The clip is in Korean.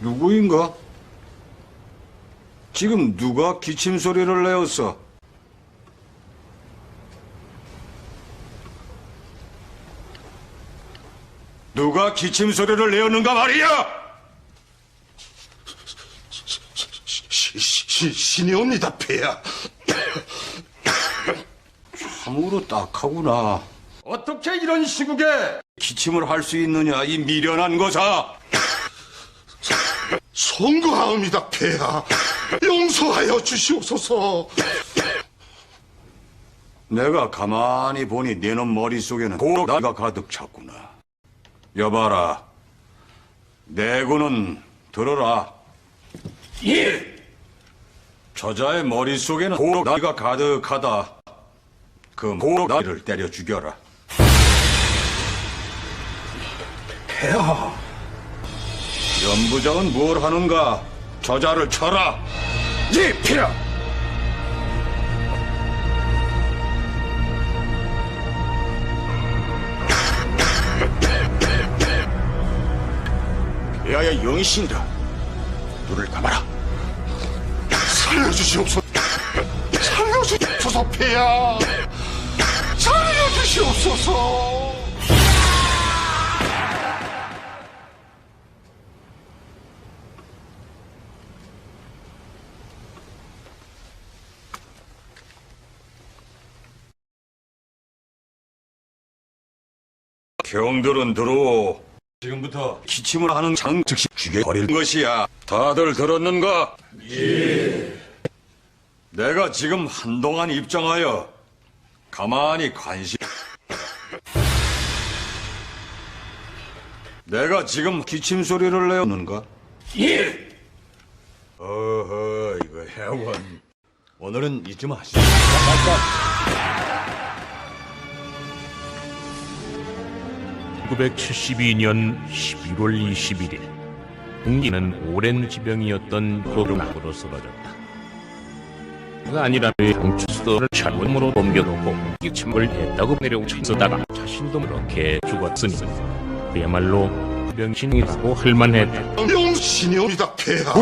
누구인가? 지금 누가 기침 소리를 내었어? 누가 기침 소리를 내었는가 말이야? 시, 시, 신이옵니다, 폐하. 참으로 딱하구나. 어떻게 이런 시국에 기침을 할 수 있느냐, 이 미련한 거사! 송구하옵니다, 폐하. 용서하여 주시옵소서. 내가 가만히 보니 네놈 머릿속에는 고나가 가득 찼구나. 여봐라. 내구는 들어라. 예! 저자의 머릿속에는 고나가 가득하다. 그 고나를 때려 죽여라. 폐하. 연부장은 뭘 하는가? 저자를 쳐라. 예, 폐하. 폐하의 영이신다. 눈을 감아라. 살려주시옵소서. 살려주시옵소서, 폐하. 살려주시옵소서. 경들은 들어오. 지금부터 기침을 하는 장 즉시 죽여버릴 것이야. 다들 들었는가? 예. 내가 지금 한동안 입장하여 가만히 관심. 내가 지금 기침 소리를 내었는가? 예. 어허, 이거 해원. 오늘은 잊지 마시오. 1972년 11월 21일 흥기는 오랜 지병이었던 코로나로 쓰러졌다. 그가 아니라면 공추수도를 차원으로 옮겨놓고 기침을 했다고 내려오다가 자신도 그렇게 죽었으니 그야말로 병신이라고 할 만했다. 영신이옵니다, 폐하.